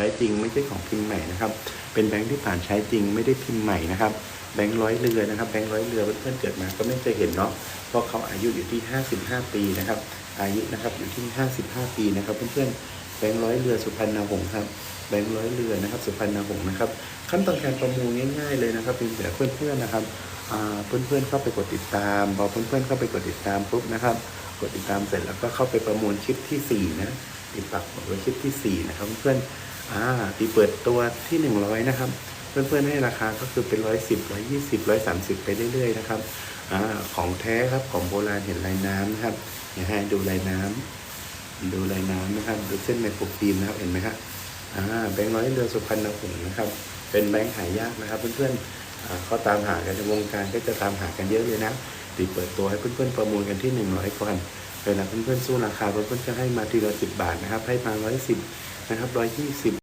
ช้จริง ไม่ใช่ของพิมพ์ใหม่นะครับ เป็นแบงค์ที่ผ่านใช้จริงไม่ได้พิมพ์ใหม่นะครับแบงค์ร้อยเรือนะครับแบงค์ร้อยเรือเพื่อนๆเกิดมาก็ไม่เคยเห็นเนาะเพราะเขาอายุอยู่ที่ 55 ปีนะครับ อายุนะครับอยู่ที่ 55 ปีนะครับเพื่อนๆแบงค์ร้อยเรือสุพรรณหงส์ครับแบงค์ร้อยเรือนะครับสุพรรณหงส์นะครับ ขั้นตอนการประมูลง่ายๆเลยนะครับเพียงแต่เพื่อนๆนะครับเพื่อนๆเข้าไปกดติดตามพอเพื่อนๆเข้าไปกดติดตามปุ๊บนะครับ กดติดตามเสร็จแล้วก็เข้าไปประมูลคลิปที่สี่นะ ติดปักหมดไว้คลิปที่สี่นะครับ เพื่อนๆอ่าตีเปิดตัวที่หนึ่งร้อยนะครับ เพื่อนๆให้ราคาก็คือเป็นร้อยสิบร้อยยี่สิบร้อยสามสิบไปเรื่อยๆ นะครับอ่าของแท้ครับของโบราณเห็นลายน้ำนะครับเดี๋ยวให้ดูลายน้ำดูลายน้ำนะครับ ดูเส้นไมโครฟิล์มนะครับเห็นไหมครับอ่าแบงค์ร้อยเรือสุพรรณหงส์นะครับ เป็นแบงค์หายากนะครับ เพื่อนๆอ่าเขาตามหากันในวงการก็จะตามหากันเยอะเลยนะ ตีเปิดตัวให้เพื่อนๆประมูลกันที่หนึ่งร้อยก่อนเวลาเพื่อนๆสู้ราคาเพื่อนๆจะให้มาทีละสิบบาทนะครับ ให้มาร้อยสิบนะครับร้อยยี่สิบ